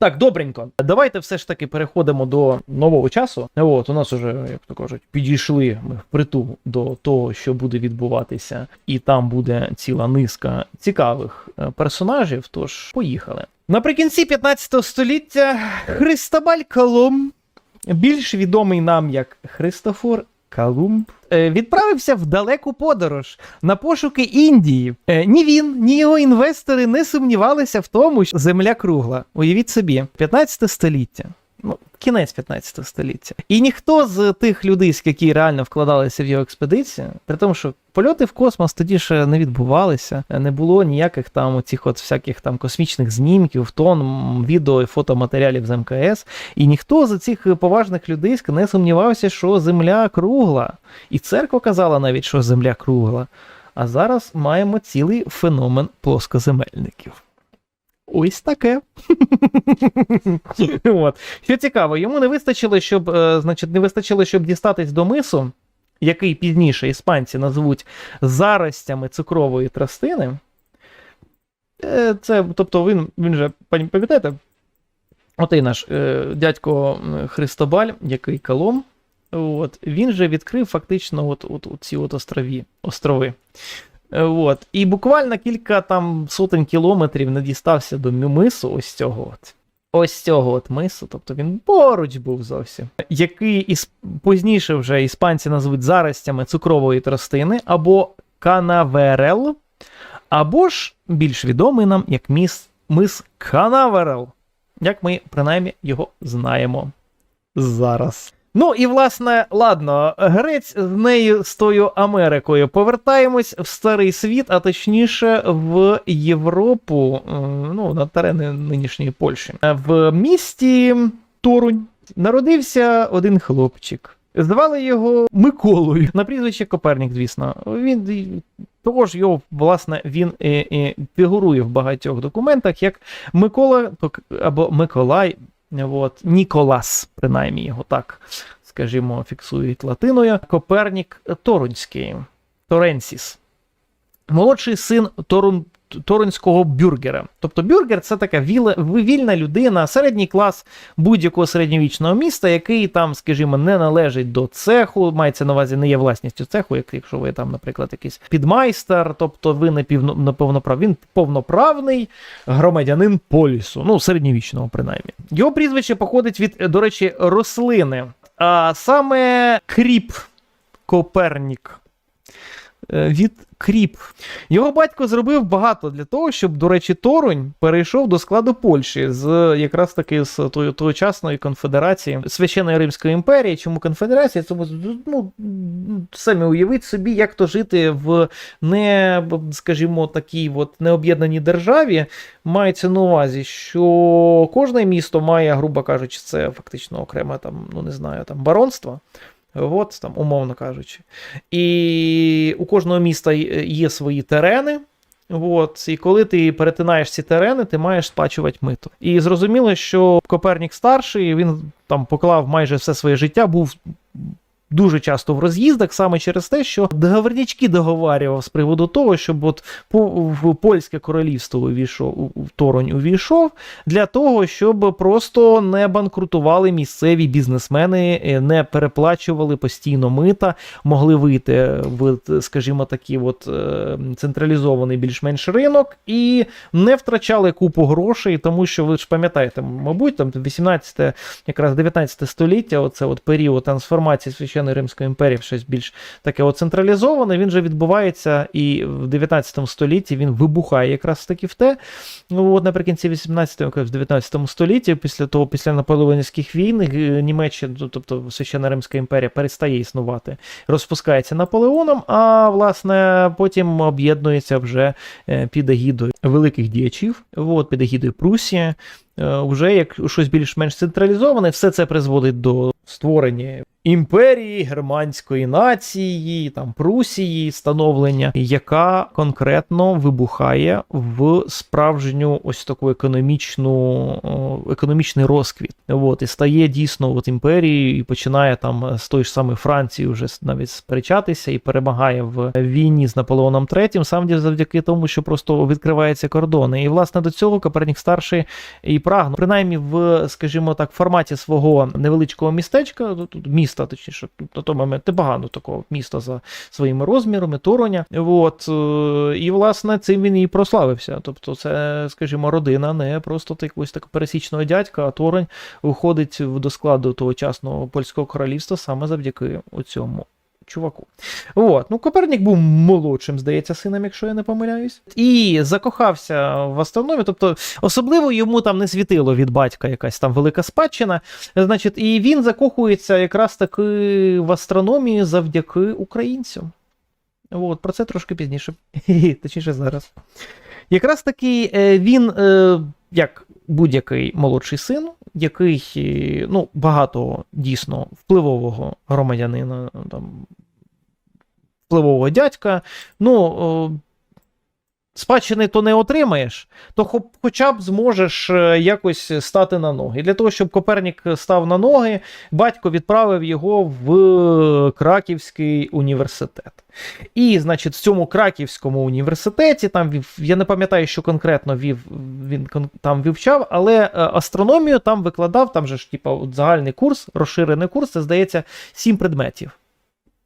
Так, добренько. Давайте все ж таки переходимо до нового часу. От, у нас уже, як то кажуть, підійшли ми впритул до того, що буде відбуватися, і там буде ціла низка цікавих е, персонажів. Тож, поїхали. Наприкінці 15 століття Христобаль Колумб, більш відомий нам як Христофор Колумб, е, відправився в далеку подорож на пошуки Індії. Е, Ні він, ні його інвестори не сумнівалися в тому, що земля кругла. Уявіть собі, 15 століття. Ну, кінець 15 століття. І ніхто з тих людей, які реально вкладалися в його експедицію, при тому, що польоти в космос тоді ще не відбувалися, не було ніяких там оцих от всяких там космічних знімків, тон відео і фотоматеріалів з МКС. І ніхто з цих поважних людей не сумнівався, що Земля кругла. І церква казала навіть, що Земля кругла. А зараз маємо цілий феномен плоскоземельників. Ось таке. От. Що цікаво, йому не вистачило, щоб, е, значить, не вистачило, щоб дістатись до мису, який пізніше іспанці назвуть заростями цукрової тростини. Е, Це, тобто, він, він же, пам'ятаєте, отей наш е, дядько Христобаль, який Колом, от, він же відкрив фактично от, от, от ці от острові, острови. Е, От. І буквально кілька там сотень кілометрів не дістався до мису ось цього от. Ось цього от мису, тобто він поруч був зовсім, який із пізніше вже іспанці назвуть заростями цукрової тростини, або канаверел, або ж більш відомий нам як міс... мис Канаверел, як ми принаймні його знаємо зараз. Ну і власне, ладно, грець з нею з тою Америкою. Повертаємось в старий світ, а точніше в Європу, ну на терени нинішньої Польщі. В місті Торунь народився один хлопчик. Звали його Миколою на прізвище Копернік, звісно. Він і- того ж його, власне, він е, е, фігурує в багатьох документах як Микола або Миколай, от, Ніколас, принаймні його так, скажімо, фіксують латиною. Копернік Торунський, Торенсіс. Молодший син Торун, Торунського бюргера. Тобто бюргер це така вільна людина, середній клас будь-якого середньовічного міста, який там, скажімо, не належить до цеху, мається на увазі, не є власністю цеху, як якщо ви там, наприклад, якийсь підмайстер, тобто ви не півно, не повноправ, він повноправний громадянин полісу, ну, середньовічного, принаймні. Його прізвище походить від, до речі, рослини, а саме кріп Копернік. Е, Від Кріп. Його батько зробив багато для того, щоб, до речі, Торунь перейшов до складу Польщі з якраз таки з тогочасної конфедерації Священної Римської імперії. Чому конфедерація? Тому ну, самі уявіть собі, як то жити в не, скажімо, такій от необ'єднаній державі. Мається на увазі, що кожне місто має, грубо кажучи, це фактично окреме там, ну не знаю, там баронство. От, там, умовно кажучи. І у кожного міста є є свої терени. От, і коли ти перетинаєш ці терени, ти маєш сплачувати мито. І зрозуміло, що Копернік старший він там поклав майже все своє життя, був дуже часто в роз'їздах саме через те, що договорнячки договарював з приводу того, щоб от в польське королівство увійшов, в Торонь увійшов, для того, щоб просто не банкрутували місцеві бізнесмени, е, не переплачували постійно мита, могли вийти в, скажімо, такий от е, централізований більш-менш ринок і не втрачали купу грошей, тому що ви ж пам'ятаєте, мабуть, там 18, якраз 19 століття, оце от період трансформації Священної Римської імперії щось більш таке централізоване, він же відбувається і в 19 столітті він вибухає якраз таки в те. Ну, от наприкінці 18-го, в 19 столітті, після того, після наполеонівських війн, е, Німеччина, ну, тобто Священна Римська імперія, перестає існувати, розпускається Наполеоном, а власне потім об'єднується вже е, під егідою великих діячів, от, під егідою Прусії. Е, Вже як щось більш-менш централізоване, все це призводить до створення імперії германської нації, там Прусії, становлення, яка конкретно вибухає в справжню ось таку економічну, економічний розквіт. От, і стає дійсно от імперією, і починає там з тої ж самої Франції вже навіть сперечатися і перемагає в війні з Наполеоном III, сам завдяки тому, що просто відкриваються кордони. І власне до цього Копернік старший і прагнув, принаймні в, скажімо так, форматі свого невеличкого містечка, ну, тут міста, точніше, тут на той момент небагато такого міста за своїми розмірами, Тороня. От, е, і власне цим він і прославився. Тобто, це, скажімо, родина не просто якогось так пересічного дядька, а Торонь виходить до складу тогочасного польського королівства саме завдяки цьому чуваку. От. Ну, Копернік був молодшим, здається, сином, якщо я не помиляюсь. І закохався в астрономію. Тобто, особливо йому там не світило від батька якась там велика спадщина. Значить, і він закохується якраз таки в астрономію завдяки українцю. От, про це трошки пізніше. Точніше, зараз. Якраз таки е, він, е, як будь-який молодший син, який е, ну, багато дійсно впливового громадянина, там, впливового дядька, ну. Е, Спадщини то не отримаєш, то хоча б зможеш е, якось стати на ноги. І для того, щоб Копернік став на ноги, батько відправив його в Краківський університет. І, значить, в цьому Краківському університеті, там я не пам'ятаю, що конкретно вів, він там вивчав, але е, астрономію там викладав, там же ж, типа, загальний курс, розширений курс, це здається, сім предметів.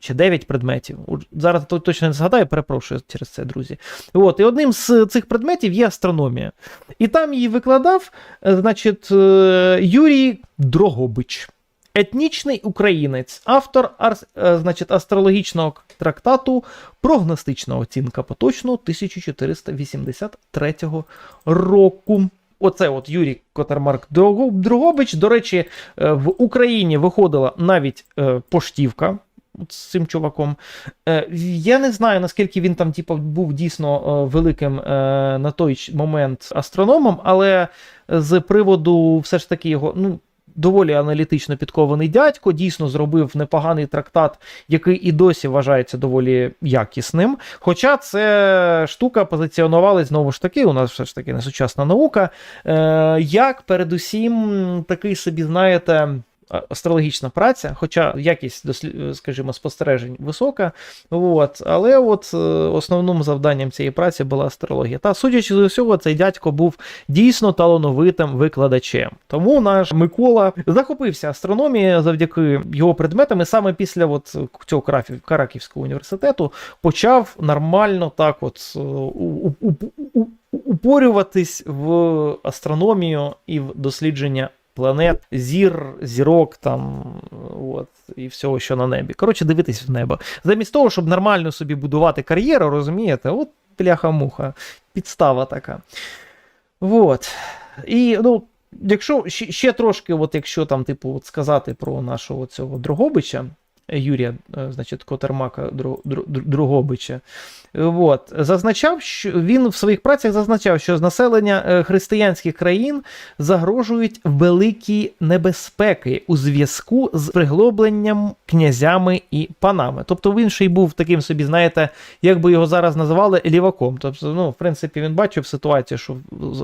Чи 9 предметів. Зараз точно не згадаю, перепрошую через це, друзі. От, і одним з цих предметів є астрономія. І там її викладав, е, значить, е, Юрій Дрогобич. Етнічний українець, автор е, значить, астрологічного трактату Прогностична оцінка поточного 1483 року. Оце от Юрій Котармарк Дрогобич. До речі, в Україні виходила навіть поштівка от з цим чуваком. Е, Я не знаю, наскільки він там типу, був дійсно е, великим е, на той момент астрономом, але з приводу все ж таки його. ну, Доволі аналітично підкований дядько, дійсно зробив непоганий трактат, який і досі вважається доволі якісним. Хоча це штука позиціонувалась знову ж таки, у нас все ж таки не сучасна наука, е, як передусім такий собі, знаєте, астрологічна праця, хоча якість, дослі- скажімо, спостережень висока, от, але от е, основним завданням цієї праці була астрологія. Та судячи з усього, цей дядько був дійсно талановитим викладачем. Тому наш Микола захопився астрономією завдяки його предметам, і саме після от цього Караківського університету почав нормально так от е, у- у- у- упорюватись в астрономію і в дослідження планет, зір, зірок там, от, і всього, що на небі. Коротше, дивитись в небо. Замість того, щоб нормально собі будувати кар'єру, розумієте, от пляха-муха, підстава така. От. І, ну, якщо ще, трошки, от якщо там, типу, от сказати про нашого цього Дрогобича, Юрія, е, значить, Котермака Дрогобича, От. Зазначав, що він в своїх працях зазначав, що з населення е, християнських країн загрожують великі небезпеки у зв'язку з приглобленням князями і панами. Тобто він ще й був таким собі, знаєте, як би його зараз називали, ліваком. Тобто, ну, в принципі, він бачив ситуацію, що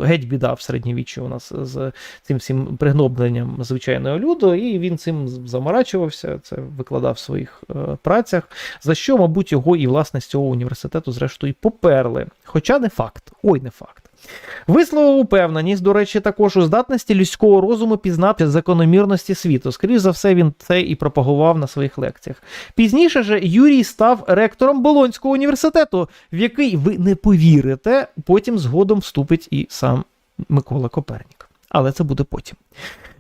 геть біда в середньовіччі у нас з цим всім пригнобленням звичайного люду, і він цим заморачувався, це викладав в своїх е, працях, за що, мабуть, його і власне з цього університету, зрештою, поперли. Хоча не факт. Ой, не факт. Висловив упевненість, до речі, також у здатності людського розуму пізнати закономірності світу. Скоріше за все, він це і пропагував на своїх лекціях. Пізніше же Юрій став ректором Болонського університету, в який ви не повірите, потім згодом вступить і сам Микола Копернік. Але це буде потім.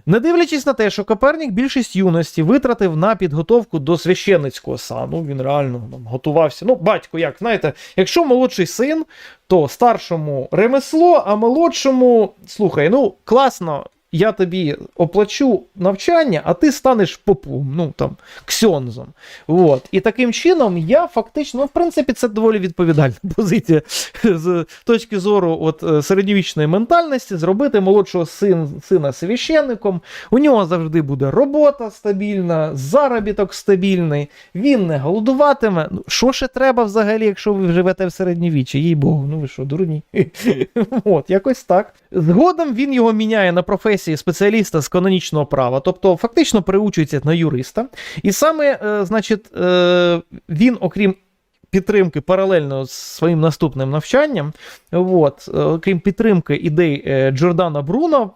Не дивлячись на те, що Копернік більшість юності витратив на підготовку до священницького сану, він реально там, готувався. Ну, батько, як знаєте, якщо молодший син, то старшому ремесло, а молодшому, слухай, ну класно, я тобі оплачу навчання, а ти станеш попом, ну там, ксьонзом. От. І таким чином я фактично, ну, в принципі, це доволі відповідальна позиція з точки зору от, е, середньовічної ментальності, зробити молодшого син, сина священником. У нього завжди буде робота стабільна, заробіток стабільний, він не голодуватиме. Ну, що ще треба взагалі, якщо ви живете в середньовіччі? Їй Богу, ну ви що, дурні? От, якось так. Згодом він його міняє на професії спеціаліста з канонічного права, тобто фактично переучується на юриста. І саме, е, значить, е, він, окрім підтримки паралельно з своїм наступним навчанням, от, е, окрім підтримки ідей Джордана Бруно,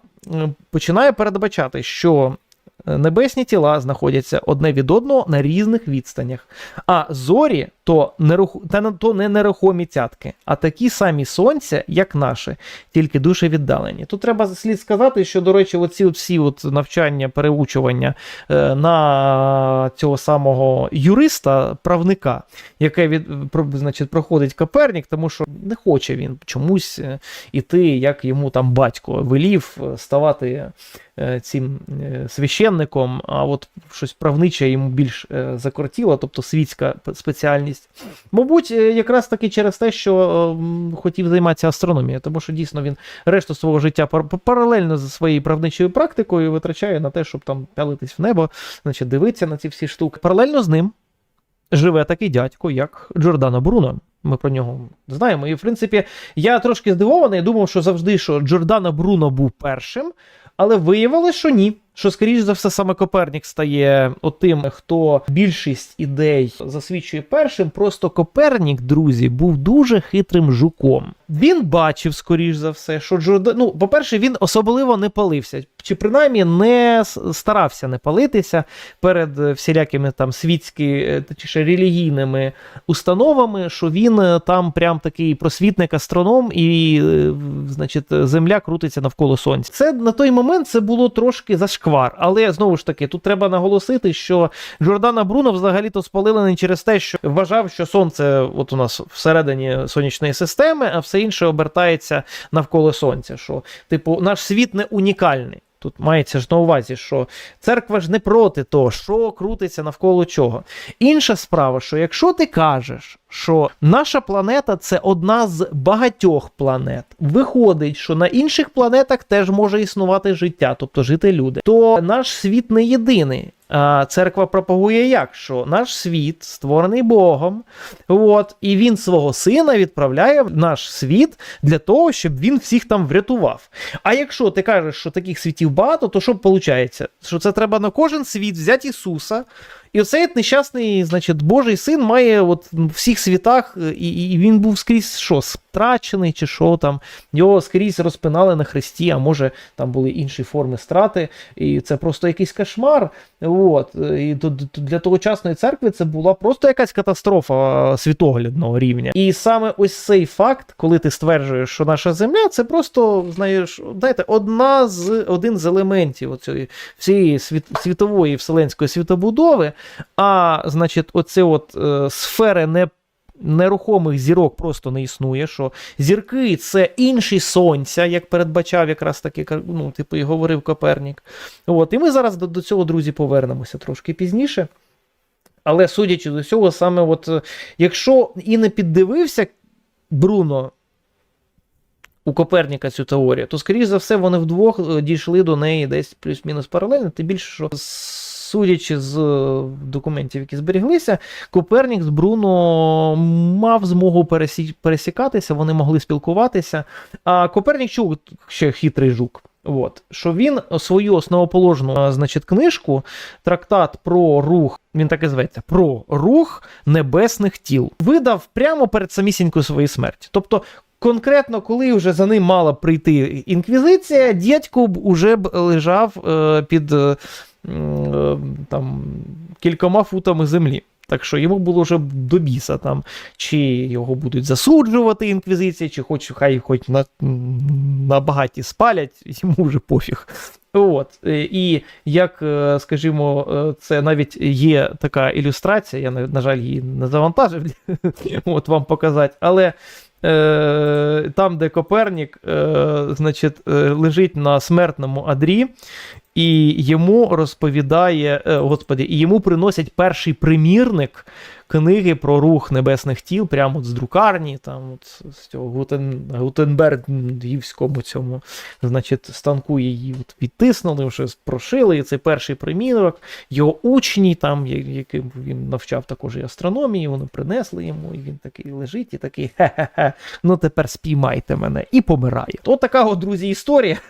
починає передбачати, що небесні тіла знаходяться одне від одного на різних відстанях. А зорі то, неруху... та то не нерухомі цятки, а такі самі сонця, як наші, тільки дуже віддалені. Тут треба слід сказати, що, до речі, оці всі от навчання, переучування е, на цього самого юриста, правника, яке від, про- значить, проходить Копернік, тому що не хоче він чомусь е, іти, як йому там батько велів е, ставати е, цим е, священником, а от щось правниче йому більш закортіло, тобто світська п- спеціальність. Мабуть, е, якраз таки через те, що е, хотів займатися астрономією, тому що дійсно він решту свого життя паралельно зі своєю правничою практикою витрачає на те, щоб там пялитись в небо, значить, дивитися на ці всі штуки. Паралельно з ним живе такий дядько, як Джордано Бруно. Ми про нього знаємо. І, в принципі, я трошки здивований, думав, що завжди, що Джордано Бруно був першим, але виявилось, що ні. Що, скоріш за все, саме Копернік стає отим, хто більшість ідей засвідчує першим. Просто Копернік, друзі, був дуже хитрим жуком. Він бачив, скоріш за все, що Джордан. Ну, по-перше, він особливо не палився, чи принаймні не старався не палитися перед всілякими там світські е, точніше релігійними установами, що він е, там прям такий просвітник астроном, і, е, значить, земля крутиться навколо сонця. Це на той момент це було трошки зашквар. Але знову ж таки, тут треба наголосити, що Джордана Бруно взагалі-то спалили не через те, що вважав, що сонце от у нас всередині сонячної системи, а все інше обертається навколо сонця. Що, типу, наш світ не унікальний. Тут мається ж на увазі, що церква ж не проти того, що крутиться навколо чого. Інша справа, що якщо ти кажеш, що наша планета це одна з багатьох планет, виходить, що на інших планетах теж може існувати життя, тобто жити люди, то наш світ не єдиний. Церква пропагує як? Що наш світ створений Богом, от, і він свого сина відправляє в наш світ для того, щоб він всіх там врятував. А якщо ти кажеш, що таких світів багато, то що виходить? Що це треба на кожен світ взяти Ісуса. І оцей нещасний, значить, Божий син має от в всіх світах, і, і він був скрізь що, страчений, чи що там, його скрізь розпинали на хресті, а може там були інші форми страти, і це просто якийсь кошмар. От. І для тогочасної церкви це була просто якась катастрофа світоглядного рівня. І саме ось цей факт, коли ти стверджуєш, що наша земля, це просто, знаєш, знаєте, одна з один з елементів оцієї всієї світ, світової вселенської світобудови. А значить, оце от е, сфери не. Нерухомих зірок просто не існує, що зірки це інші сонця, як передбачав якраз таки, ну, типу, і говорив Копернік. От, і ми зараз до, до цього, друзі, повернемося трошки пізніше. Але судячи до цього, саме от, е, якщо і не піддивився Бруно у Коперніка цю теорію, то, скоріш за все, вони вдвох е, дійшли до неї десь плюс-мінус паралельно. Тим більше, що судячи з е, документів, які зберіглися, Копернік з Бруно мав змогу пересі... пересікатися, вони могли спілкуватися. А Копернік чув ще хитрий жук. От, що він свою основоположну значить, книжку, трактат про рух, він так і зветься, про рух небесних тіл, видав прямо перед самісінькою своєю смерті. Тобто, конкретно, коли вже за ним мала прийти інквізиція, дядько б уже б лежав е, під е, е, там, кількома футами землі. Так що йому було вже до біса там, чи його будуть засуджувати інквізиція, чи хоч хай хоч на, на багаті спалять, йому вже пофіг. От. е, І як, е, скажімо, е, це навіть є така ілюстрація, я, на жаль, її не завантажив, от вам показати, але е, там, де Копернік, е, значить, е, лежить на смертному адрі, і йому розповідає, е, господі, і йому приносять перший примірник книги про рух небесних тіл, прямо от з друкарні, там от з цього Гутен, Гутенбергівському цьому, значить, станку її от відтиснули, вже прошили. І це перший примірок. Його учні, там, яким він навчав також і астрономії, вони принесли йому, і він такий лежить, і такий хе-хе-хе, ну тепер спіймайте мене, і помирає. От така от, друзі, історія.